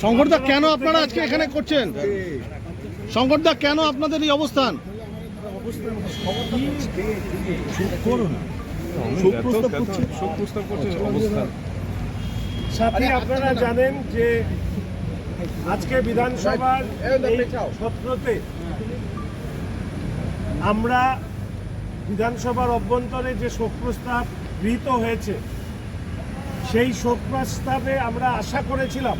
শঙ্করদা কেন আপনারা আজকে এখানে করছেন? শঙ্করদা কেন আপনাদের এই অবস্থান? সাথে আপনারা জানেন যে আজকে বিধানসভার সত্রতে আমরা বিধানসভার অভ্যন্তরে যে শোক প্রস্তাব গৃহীত হয়েছে সেই শোক প্রস্তাবে আমরা আশা করেছিলাম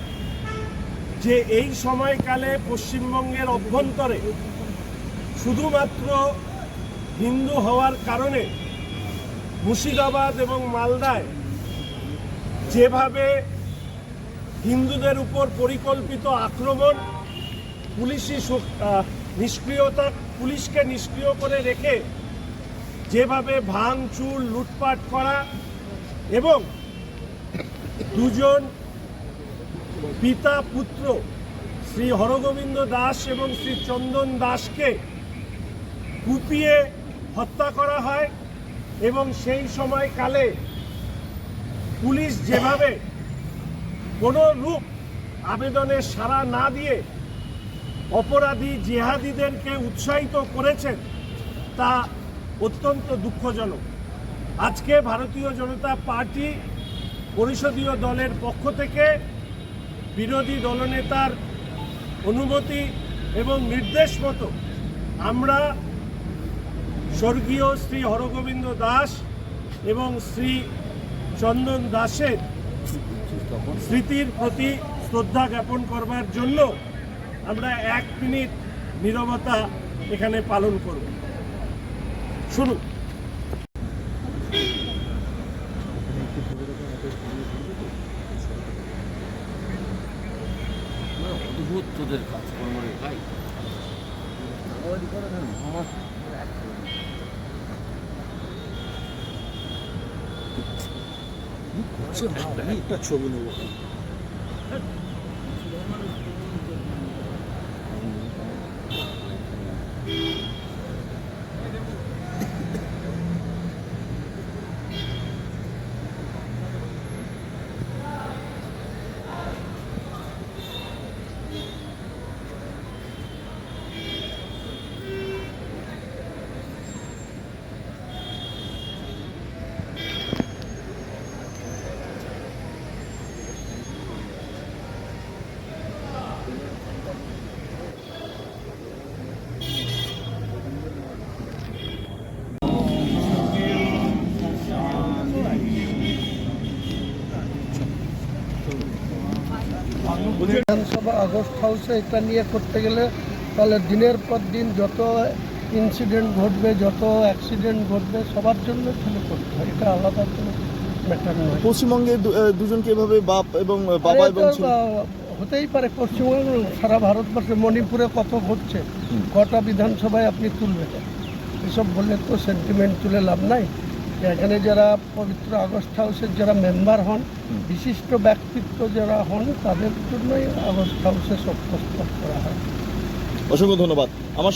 যে এই সময়কালে পশ্চিমবঙ্গের অভ্যন্তরে শুধুমাত্র হিন্দু হওয়ার কারণে মুর্শিদাবাদ এবং মালদায় যেভাবে হিন্দুদের উপর পরিকল্পিত আক্রমণ, পুলিশি নিষ্ক্রিয়তা, পুলিশকে নিষ্ক্রিয় করে রেখে যেভাবে ভাঙচুর, লুটপাট করা এবং দুজন পিতা পুত্র, শ্রী হরগোবিন্দ দাস এবং শ্রী চন্দন দাসকে কুপিয়ে হত্যা করা হয় এবং সেই সময়কালে পুলিশ যেভাবে কোনো রূপ আবেদনের সাড়া না দিয়ে অপরাধী জেহাদিদেরকে উৎসাহিত করেছেন, তা অত্যন্ত দুঃখজনক। আজকে ভারতীয় জনতা পার্টি পরিষদীয় দলের পক্ষ থেকে বিরোধী দলনেতার অনুমতি এবং নির্দেশ মতো আমরা স্বর্গীয় শ্রী হরগোবিন্দ দাস এবং শ্রী চন্দন দাসের স্মৃতির প্রতি শ্রদ্ধা জ্ঞাপন করবার জন্য আমরা এক মিনিট নীরবতা এখানে পালন করব। শুনুন। অদ্ভুত তোদের কাজকর্ম রে ভাই। একটা ছবি নেব। বিধানসভা আগস্ট হাউসে এটা নিয়ে করতে গেলে তাহলে দিনের পর দিন যত ইনসিডেন্ট ঘটবে যত অ্যাক্সিডেন্ট ঘটবে সবার জন্য তাহলে করতে হয়। এটা আলাদা কোনো ম্যাটার নয়। পশ্চিমবঙ্গে দুজনকে এভাবে বাপ এবং বাবা এবং হতেই পারে পশ্চিমবঙ্গ সারা ভারতবর্ষে মণিপুরে কত ঘটছে কটা বিধানসভায় আপনি তুলবেন? এসব বললে তো সেন্টিমেন্ট তুলে লাভ নাই। এখানে যারা পবিত্র আগস্ট হাউসের যারা মেম্বার হন বিশিষ্ট ব্যক্তিত্ব যারা হন তাদের জন্যই আগস্ট হাউসে সব প্রস্তাব করা হয়। অসংখ্য ধন্যবাদ। আমার